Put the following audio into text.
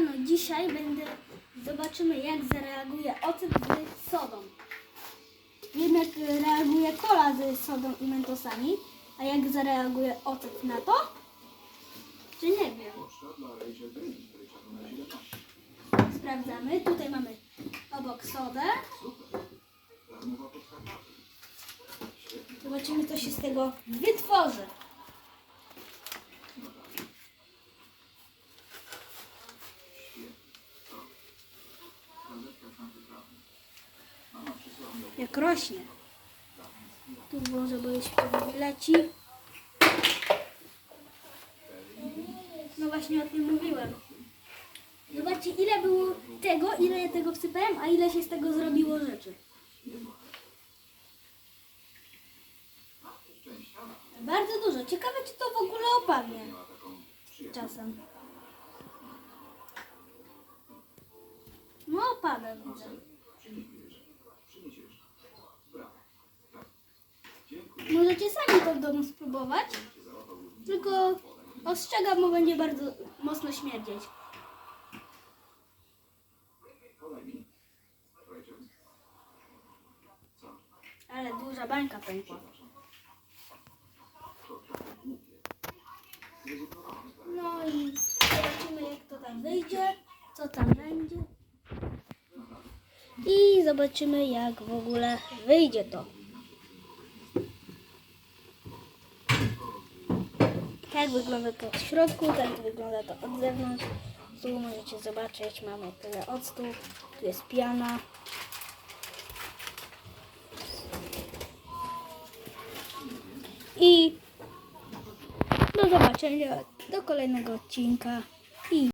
No dzisiaj będę, zobaczymy jak zareaguje ocet z sodą. Wiem jak reaguje kola z sodą i mentosami, a jak zareaguje ocet na to? Czy nie wiem. Sprawdzamy. Tutaj mamy obok sodę. Zobaczymy co się z tego wytworzy. Jak rośnie. Tu już pewnie leci. No właśnie o tym mówiłem. Zobaczcie, ile było tego, ile ja tego wsypałem, a ile się z tego zrobiło rzeczy. Bardzo dużo. Ciekawe, czy to w ogóle opadnie. Czasem. No opada, widzę. Możecie sami to w domu spróbować. Tylko ostrzegam, bo będzie bardzo mocno śmierdzieć. Ale duża bańka pękła. No i zobaczymy jak to tam wyjdzie, co tam będzie. I zobaczymy jak w ogóle wyjdzie to. Tak wygląda to w środku, tak wygląda to od zewnątrz. Tu możecie zobaczyć, mamy tyle octu, tu jest piana. I do zobaczenia do kolejnego odcinka. I